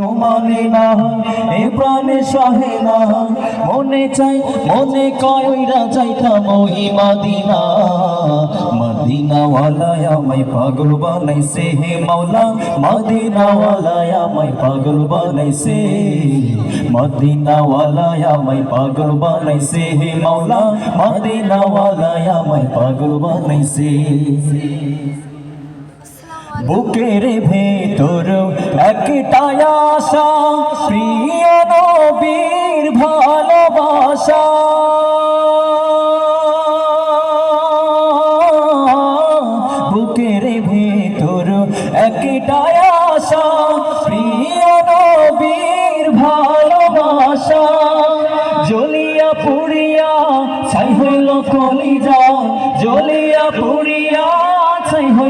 তোমারে না, এ প্রাণে সহে না। মনে চাই, মনে কয় ওইরা যাইতাম ওই মাদিনা। মদিনাওয়ালায় আমায় পাগল বানাইছে হে মাওলা, মদিনাওয়ালায় আমায় পাগল বানাইছে। মদিনাওয়ালায় আমায় পাগল বানাইছে হে মাওলা, মদিনাওয়ালায় আমায় পাগল বানাইছে। বুকের ভেতর একটাই আশা, প্রিয় নবীর ভালোবাসা। বুকের ভেতর একটাই আশা, প্রিয় নবীর ভালোবাসা। জ্বলিয়া পুড়িয়া ছাই হইল কলিজা, জ্বলিয়া পুড়িয়া ছাই হইল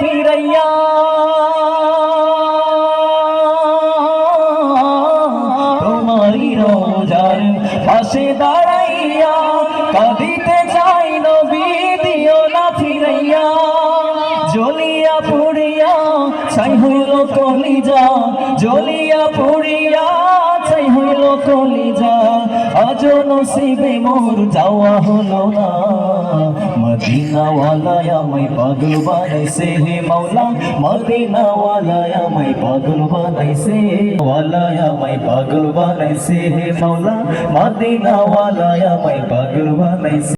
ফিরাইয়া। তোমারই রোজার পাশে দাঁড়াইয়া কাঁদিতে চাই নবী, দিও না ফিরাইয়া। জ্বলিয়া পুড়িয়া, ছাই হইল কলিজা। জ্বলিয়া পুড়িয়া, ছাই হইল কলিজা। আজ নসিবে মোর যাওয়া হলো না। মদিনাওয়ালায় আমায় পাগল বানাইছে হে মাওলা, মদিনাওয়ালায় আমায় পাগল বানাইছে। ওয়ালায় আমায় পাগল বানাইছে হে মাওলা, মদিনাওয়ালায় আমায় পাগল বানাইছে।